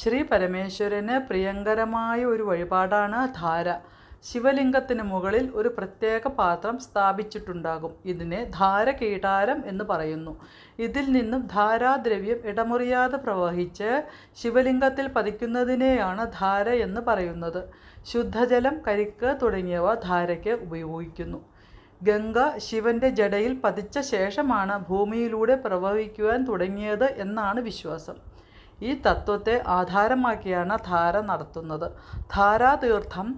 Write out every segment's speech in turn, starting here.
ശ്രീ പരമേശ്വരന് പ്രിയങ്കരമായ ഒരു വഴിപാടാണ് ധാര. ശിവലിംഗത്തിന് മുകളിൽ ഒരു പ്രത്യേക പാത്രം സ്ഥാപിച്ചിട്ടുണ്ടാകും. ഇതിനെ ധാരകീടാരം എന്ന് പറയുന്നു. ഇതിൽ നിന്നും ധാരാദ്രവ്യം ഇടമുറിയാതെ പ്രവഹിച്ച് ശിവലിംഗത്തിൽ പതിക്കുന്നതിനെയാണ് ധാര എന്ന് പറയുന്നത്. ശുദ്ധജലം കരിക്ക് തുടങ്ങിയവ ധാരയ്ക്ക് ഉപയോഗിക്കുന്നു. ഗംഗ ശിവന്റെ ജടയിൽ പതിച്ച ശേഷമാണ് ഭൂമിയിലൂടെ പ്രവഹിക്കുവാൻ തുടങ്ങിയത് എന്നാണ് വിശ്വാസം. ഈ തത്വത്തെ ആധാരമാക്കിയാണ് ധാര നടത്തുന്നത്. ധാരാതീർത്ഥം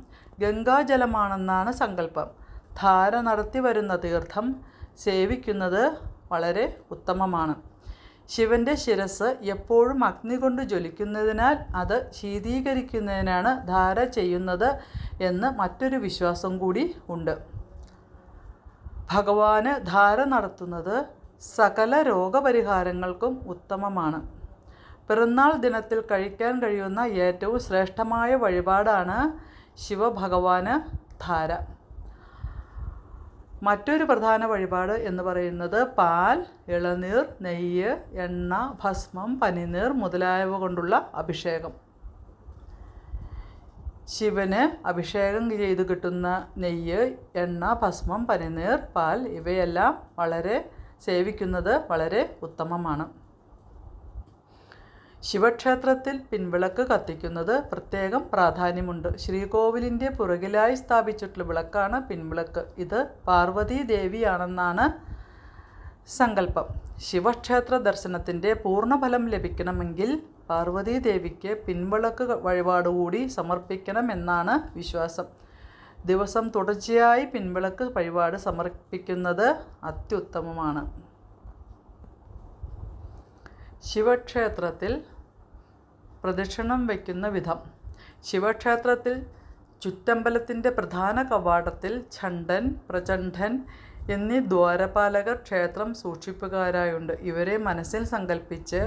ഗംഗാജലമാണെന്നാണ് സങ്കല്പം. ധാര നടത്തി വരുന്ന തീർത്ഥം സേവിക്കുന്നത് വളരെ ഉത്തമമാണ്. ശിവന്റെ ശിരസ് എപ്പോഴും അഗ്നി കൊണ്ട് ജ്വലിക്കുന്നതിനാൽ അത് ശീതീകരിക്കുന്നതിനാണ് ധാര ചെയ്യുന്നത് എന്ന് മറ്റൊരു വിശ്വാസം കൂടി ഉണ്ട്. ഭഗവാന് ധാര നടത്തുന്നത് സകല രോഗപരിഹാരങ്ങൾക്കും ഉത്തമമാണ്. പിറന്നാൾ ദിനത്തിൽ കഴിക്കാൻ കഴിയുന്ന ഏറ്റവും ശ്രേഷ്ഠമായ വഴിപാടാണ് ശിവഭഗവാന് ധാര. മറ്റൊരു പ്രധാന വഴിപാട് എന്ന് പറയുന്നത് പാൽ ഇളനീർ നെയ്യ് എണ്ണ ഭസ്മം പനിനീർ മുതലായവ കൊണ്ടുള്ള അഭിഷേകം. ശിവന് അഭിഷേകം ചെയ്ത് കിട്ടുന്ന നെയ്യ് എണ്ണ ഭസ്മം പനിനീർ പാൽ ഇവയെല്ലാം വളരെ സേവിക്കുന്നത് വളരെ ഉത്തമമാണ്. ശിവക്ഷേത്രത്തിൽ പിൻവിളക്ക് കത്തിക്കുന്നത് പ്രത്യേകം പ്രാധാന്യമുണ്ട്. ശ്രീകോവിലിന്റെ പുറകിലായി സ്ഥാപിച്ചിട്ടുള്ള വിളക്കാണ് പിൻവിളക്ക്. ഇത് പാർവതീ ദേവിയാണെന്നാണ് സങ്കല്പം. ശിവക്ഷേത്ര ദർശനത്തിന്റെ പൂർണഫലം ലഭിക്കണമെങ്കിൽ പാർവതീ ദേവിക്ക് പിൻവിളക്ക് വഴിപാട് കൂടി സമർപ്പിക്കണമെന്നാണ് വിശ്വാസം. ദിവസം തുടർച്ചയായി പിൻവിളക്ക് വഴിപാട് സമർപ്പിക്കുന്നത് അത്യുത്തമമാണ്. ശിവക്ഷേത്രത്തിൽ പ്രദക്ഷിണം വയ്ക്കുന്ന വിധം. ശിവക്ഷേത്രത്തിൽ ചുറ്റമ്പലത്തിന്റെ പ്രധാന കവാടത്തിൽ ഛണ്ഡൻ പ്രചണ്ഡൻ എന്നീ ദ്വാരപാലകർ ക്ഷേത്രം സൂക്ഷിപ്പുകാരായുണ്ട്. ഇവരെ മനസ്സിൽ സങ്കല്പിച്ച്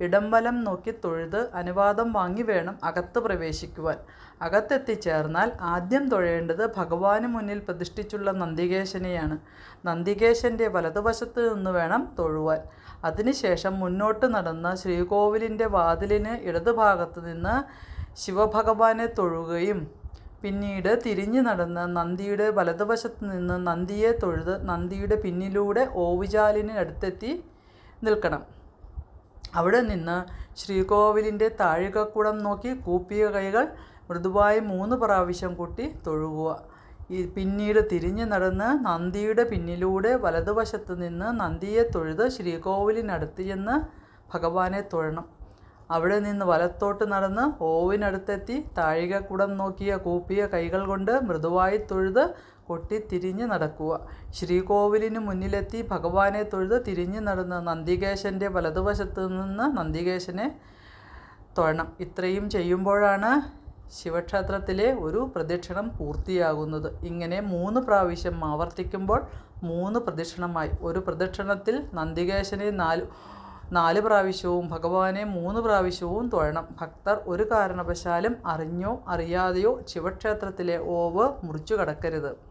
ഇടംവലം നോക്കി തൊഴുത് അനുവാദം വാങ്ങി വേണം അകത്ത് പ്രവേശിക്കുവാൻ. അകത്തെത്തിച്ചേർന്നാൽ ആദ്യം തൊഴേണ്ടത് ഭഗവാന് മുന്നിൽ പ്രതിഷ്ഠിച്ചുള്ള നന്ദികേശനെയാണ്. നന്ദികേശന്റെ വലതുവശത്ത് നിന്ന് വേണം തൊഴുവാൻ. അതിനുശേഷം മുന്നോട്ട് നടന്ന് ശ്രീകോവിലിന്റെ വാതിലിന് ഇടതുഭാഗത്ത് നിന്ന് ശിവഭഗവാനെ തൊഴുകയും പിന്നീട് തിരിഞ്ഞു നടന്ന് നന്ദിയുടെ വലതുവശത്ത് നിന്ന് നന്ദിയെ തൊഴുത് നന്ദിയുടെ പിന്നിലൂടെ ഓവുചാലിന് അടുത്തെത്തി നിൽക്കണം. അവിടെ നിന്ന് ശ്രീകോവിലിന്റെ താഴികക്കുടം നോക്കി കൂപ്പിയ കൈകൾ മൃദുവായി മൂന്ന് പ്രാവശ്യം കൂട്ടി തൊഴുകുക. ഈ പിന്നീട് തിരിഞ്ഞു നടന്ന് നന്ദിയുടെ പിന്നിലൂടെ വലതുവശത്ത് നിന്ന് നന്ദിയെ തൊഴുത് ശ്രീകോവിലിനടുത്ത് ചെന്ന് ഭഗവാനെ തൊഴണം. അവിടെ നിന്ന് വലത്തോട്ട് നടന്ന് ഓവിനടുത്തെത്തി താഴികക്കുടം നോക്കിയ കൂപ്പിയ കൈകൾ കൊണ്ട് മൃദുവായി തൊഴുത് കൊട്ടി തിരിഞ്ഞ് നടക്കുക. ശ്രീകോവിലിന് മുന്നിലെത്തി ഭഗവാനെ തൊഴുത് തിരിഞ്ഞ് നടന്ന് നന്ദികേശന്റെ വലതുവശത്ത് നിന്ന് നന്ദികേശനെ തൊഴണം. ഇത്രയും ചെയ്യുമ്പോഴാണ് ശിവക്ഷേത്രത്തിലെ ഒരു പ്രദക്ഷിണം പൂർത്തിയാകുന്നത്. ഇങ്ങനെ മൂന്ന് പ്രാവശ്യം ആവർത്തിക്കുമ്പോൾ മൂന്ന് പ്രദക്ഷിണമായി. ഒരു പ്രദക്ഷിണത്തിൽ നന്ദികേശനെ നാല് നാല് പ്രാവശ്യവും ഭഗവാനെ മൂന്ന് പ്രാവശ്യവും തൊഴണം. ഭക്തർ ഒരു കാരണവശാലും അറിഞ്ഞോ അറിയാതെയോ ശിവക്ഷേത്രത്തിലെ ഓവ് മുറിച്ചു കടക്കരുത്.